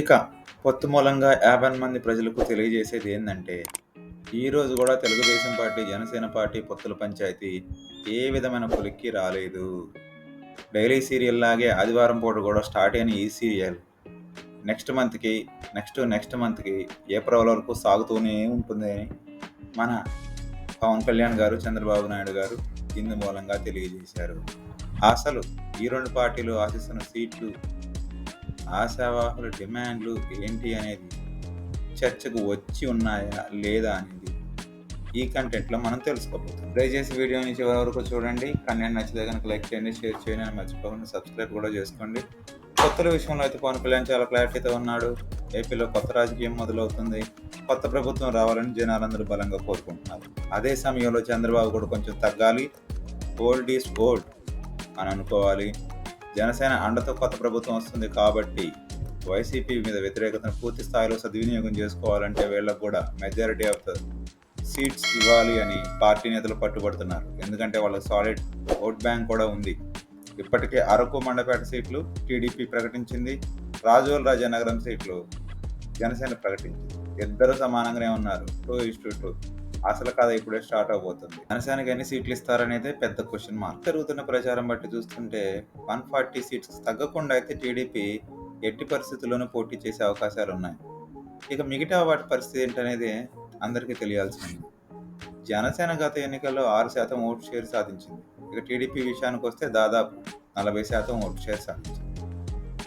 ఇక పొత్తు మూలంగా యాభై మంది ప్రజలకు తెలియజేసేది ఏంటంటే ఈరోజు కూడా తెలుగుదేశం పార్టీ జనసేన పార్టీ పొత్తుల పంచాయతీ ఏ విధమైన కొలిక్కి రాలేదు. డైలీ సీరియల్ లాగే ఆదివారం పూట కూడా స్టార్ట్ అయిన ఈ సీరియల్ నెక్స్ట్ మంత్కి నెక్స్ట్ నెక్స్ట్ మంత్కి ఏప్రిల్ వరకు సాగుతూనే ఉంటుంది అని మన పవన్ కళ్యాణ్ గారు చంద్రబాబు నాయుడు గారు ఇందు మూలంగా తెలియజేశారు. అసలు ఈ రెండు పార్టీలు ఆశిస్తున్న సీట్లు ఆశావాహుల డిమాండ్లు ఏంటి అనేది చర్చకు వచ్చి ఉన్నాయా లేదా అనేది ఈ కంటెంట్లో మనం తెలుసుకోబోతున్నాం. దయచేసి వీడియోని చివరి వరకు చూడండి. కంటెంట్ నచ్చితే కనుక లైక్ చేయండి షేర్ చేయండి అని మర్చిపోకుండా సబ్స్క్రైబ్ కూడా చేసుకోండి. కొత్తల విషయంలో అయితే పవన్ కళ్యాణ్ చాలా క్లారిటీతో ఉన్నాడు. ఏపీలో కొత్త రాజకీయం మొదలవుతుంది. కొత్త ప్రభుత్వం రావాలని జనాలందరూ బలంగా కోరుకుంటున్నారు. అదే సమయంలో చంద్రబాబు కూడా కొంచెం తగ్గాలి. ఓల్డ్ ఈజ్ ఓల్డ్ అని అనుకోవాలి. జనసేన అండతో కొత్త ప్రభుత్వం వస్తుంది కాబట్టి వైసీపీ మీద వ్యతిరేకతను పూర్తి స్థాయిలో సద్వినియోగం చేసుకోవాలంటే వీళ్ళకు కూడా మెజారిటీ ఆఫ్ ద సీట్స్ ఇవ్వాలి అని పార్టీ నేతలు పట్టుబడుతున్నారు. ఎందుకంటే వాళ్ళకి సాలిడ్ ఓట్ బ్యాంక్ కూడా ఉంది. ఇప్పటికే అరకు మండపేట సీట్లు టీడీపీ ప్రకటించింది. రాజోల్ రాజానగరం సీట్లు జనసేన ప్రకటించింది. ఇద్దరు సమానంగానే ఉన్నారు. టూ ఇస్ టు టూ అసలు కథ ఇప్పుడే స్టార్ట్ అవబోతుంది. జనసేనకి ఎన్ని సీట్లు ఇస్తారనేదే పెద్ద క్వశ్చన్ మార్క్. జరుగుతున్న ప్రచారం బట్టి చూస్తుంటే వన్ ఫార్టీ సీట్స్ తగ్గకుండా అయితే టీడీపీ ఎట్టి పరిస్థితుల్లోనూ పోటీ చేసే అవకాశాలు ఉన్నాయి ఇక మిగతా వాటి పరిస్థితి ఏంటనేది అందరికీ తెలియాల్సింది. జనసేన గత ఎన్నికల్లో ఆరు శాతం ఓటు షేర్ సాధించింది. ఇక టీడీపీ విషయానికి వస్తే దాదాపు నలభై శాతం ఓటు షేర్ సాధించింది.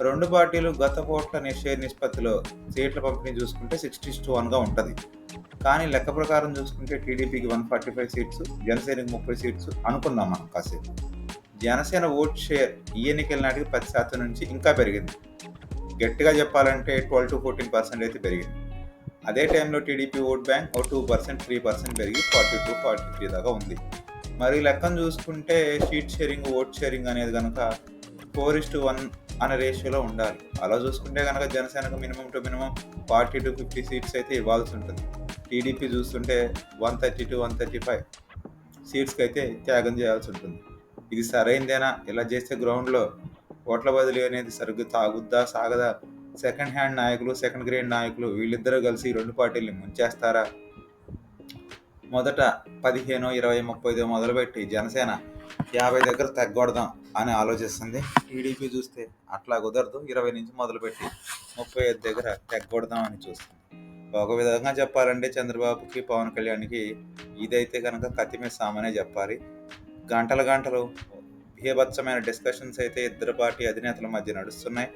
రెండు పార్టీలు గత ఓట్ల షేర్ నిష్పత్తిలో సీట్ల పంపిణీ చూసుకుంటే సిక్స్టీ టు వన్గా ఉంటుంది. కానీ లెక్క ప్రకారం చూసుకుంటే టీడీపీకి వన్ ఫార్టీ ఫైవ్ సీట్స్ జనసేనకి ముప్పై సీట్స్ అనుకుందాం మనం కాసేపు. జనసేన ఓట్ షేర్ ఈ ఎన్నికల నాటికి పది శాతం నుంచి ఇంకా పెరిగింది. గట్టిగా చెప్పాలంటే ట్వెల్వ్ టు ఫోర్టీన్ పర్సెంట్ అయితే పెరిగింది. అదే టైంలో టీడీపీ ఓట్ బ్యాంక్ ఓ టూ పర్సెంట్ త్రీ పర్సెంట్ పెరిగి ఫార్టీ టూ ఫార్టీ త్రీ దాకా ఉంది. మరి లెక్కను చూసుకుంటే షీట్ షేరింగ్ ఓట్ షేరింగ్ అనేది కనుక ఫోర్ ఇస్ టు వన్ అనే రేషియోలో ఉండాలి. అలా చూసుకుంటే కనుక జనసేనకు minimum to minimum forty to fifty seats అయితే ఇవ్వాల్సి ఉంటుంది. టీడీపీ చూస్తుంటే one thirty to one thirty five సీట్స్కి అయితే త్యాగం చేయాల్సి ఉంటుంది. ఇది సరైందేనా? ఇలా చేస్తే గ్రౌండ్లో ఓట్ల బదిలీ అనేది సరిగ్గా తాగుద్దా సాగదా? సెకండ్ హ్యాండ్ నాయకులు సెకండ్ గ్రేడ్ నాయకులు వీళ్ళిద్దరూ కలిసి రెండు పార్టీల్ని ముంచేస్తారా? మొదట పదిహేను ఇరవై ముప్పైదో మొదలుపెట్టి జనసేన యాభై దగ్గర తగ్గొడదాం అని ఆలోచిస్తుంది. టీడీపీ చూస్తే అట్లా కుదరదు. ఇరవై నుంచి మొదలుపెట్టి ముప్పై ఐదు దగ్గర తగ్గొడదాం అని చూస్తుంది. ఒక విధంగా చెప్పాలంటే చంద్రబాబుకి పవన్ కళ్యాణ్కి ఇదైతే కనుక కత్తి మీద చెప్పాలి. గంటల గంటలు భీభత్సమైన డిస్కషన్స్ అయితే ఇద్దరు పార్టీ అధినేతల మధ్య నడుస్తున్నాయి.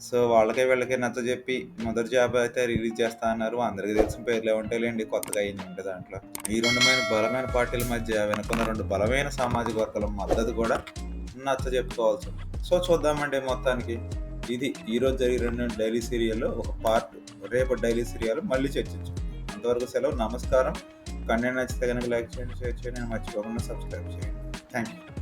సో వాళ్ళకే వీళ్ళకి నచ్చ చెప్పి మొదటి జాబ్ అయితే రిలీజ్ చేస్తా అన్నారు. అందరికీ తెలిసిన పేర్లే ఉంటాయిలేండి కొత్తగా అయింది ఉంటే దాంట్లో. ఈ రెండుమైన బలమైన పార్టీల మధ్య వెనుకున్న రెండు బలమైన సామాజిక వర్గాల మద్దతు కూడా నచ్చ చెప్పుకోవాల్సి ఉంది. సో చూద్దామండి మొత్తానికి. ఇది ఈరోజు జరిగిన రెండు డైలీ సీరియల్లో ఒక పార్ట్ రేపు డైలీ సీరియల్ మళ్ళీ చర్చించుకుందాం అంతవరకు సెలవు. నమస్కారం. కంటెంట్ నచ్చితే కనుక లైక్ చేయండి షేర్ చేయండి. మర్చిపోకుండా సబ్స్క్రైబ్ చేయండి. Thank you